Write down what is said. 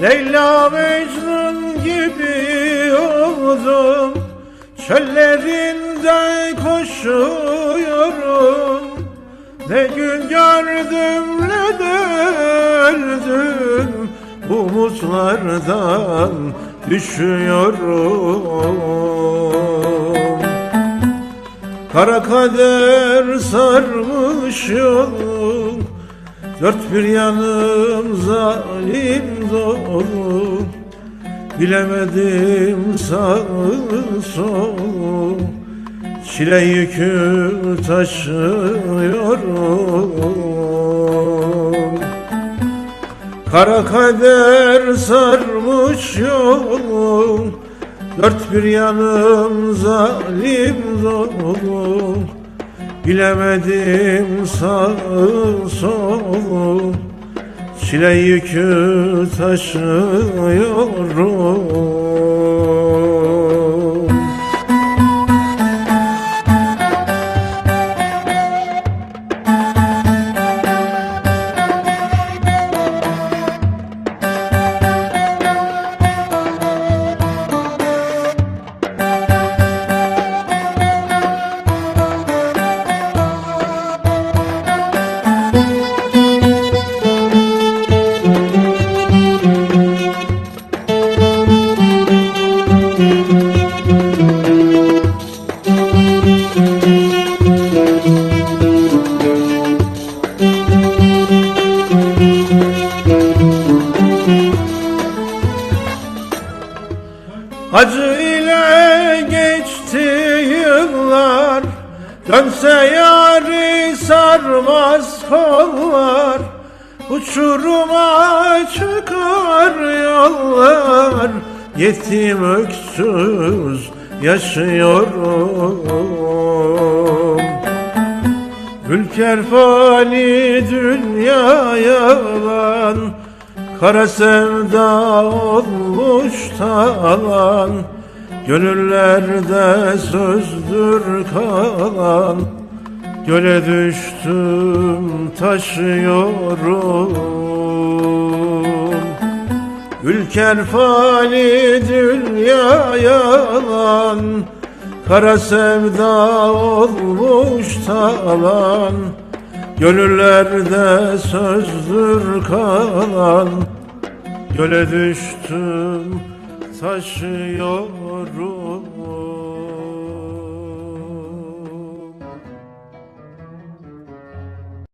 Mecnun gibi oldum Çöllerinde koşuyorum. Ne gün gördüm ne de öldüm Umutlardan düşüyorum. Kara kader sarmış yolum Dört bir yanım zalim dolu Bilemedim sağı solu. Çile yükü taşıyorum Kara kader sarmış yolum Dört bir yanım zalim dolu Bilemedim sağ solu. Çile yükü taşıyorum Acı ile geçti yıllar Dönse yari sarmaz kollar. Uçuruma çıkar yollar Yetim öksüz yaşıyorum. Ülker fani dünya yalan Kara sevda olmuş talan Gönüllerde sözdür kalan. Göle düştüm taşıyorum. Ülker fani dünya yalan Kara sevda olmuş talan Gönüllerde sözdür kalan Göle düştüm taşıyorum